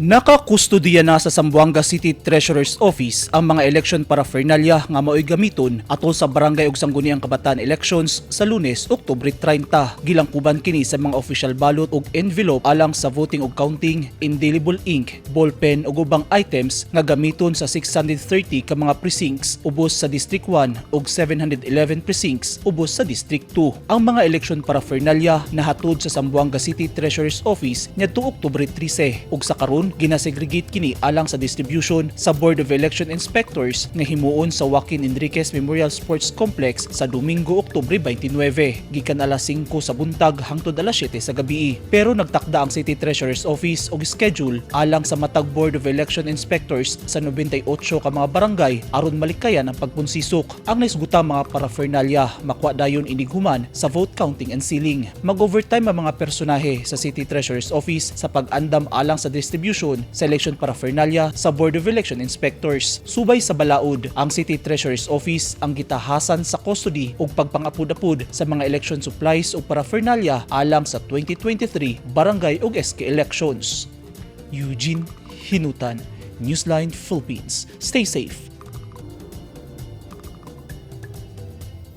Nakakustudiya na sa Zamboanga City Treasurer's Office ang mga election paraphernalia nga mao'y gamiton atol sa barangay ug sangguniang kabataan elections sa Lunes, Oktubre 30. Gilangkuban kini sa mga official ballot ug envelope alang sa voting ug counting, indelible ink, ballpen ug ubang items nga gamiton sa 630 ka mga precincts ubos sa District 1 ug 711 precincts ubos sa District 2. Ang mga election paraphernalia nahatod sa Zamboanga City Treasurer's Office niadto Oktubre 13 ug sa karon ginasegregate kini alang sa distribution sa Board of Election Inspectors nga himuon sa Joaquin Enriquez Memorial Sports Complex sa Domingo, Oktubre 29, gikan alas 5 sa buntag hangtod alas 7 sa gabi. Pero nagtakda ang City Treasurer's Office og schedule alang sa matag Board of Election Inspectors sa 98 ka mga barangay aron malikayan ang pagpunsisok. Ang naisguta mga paraphernalia makwa dayon inighuman sa vote counting and sealing. Mag-overtime ang mga personahe sa City Treasurer's Office sa pag-andam alang sa distribution sa election paraphernalia sa Board of Election Inspectors. Subay sa balaod, ang City Treasurer's Office ang gitahasan sa custody ug pagpangapud-apud sa mga election supplies ug paraphernalia alang sa 2023 barangay ug SK elections. Eugene Hinutan, Newsline Philippines. Stay safe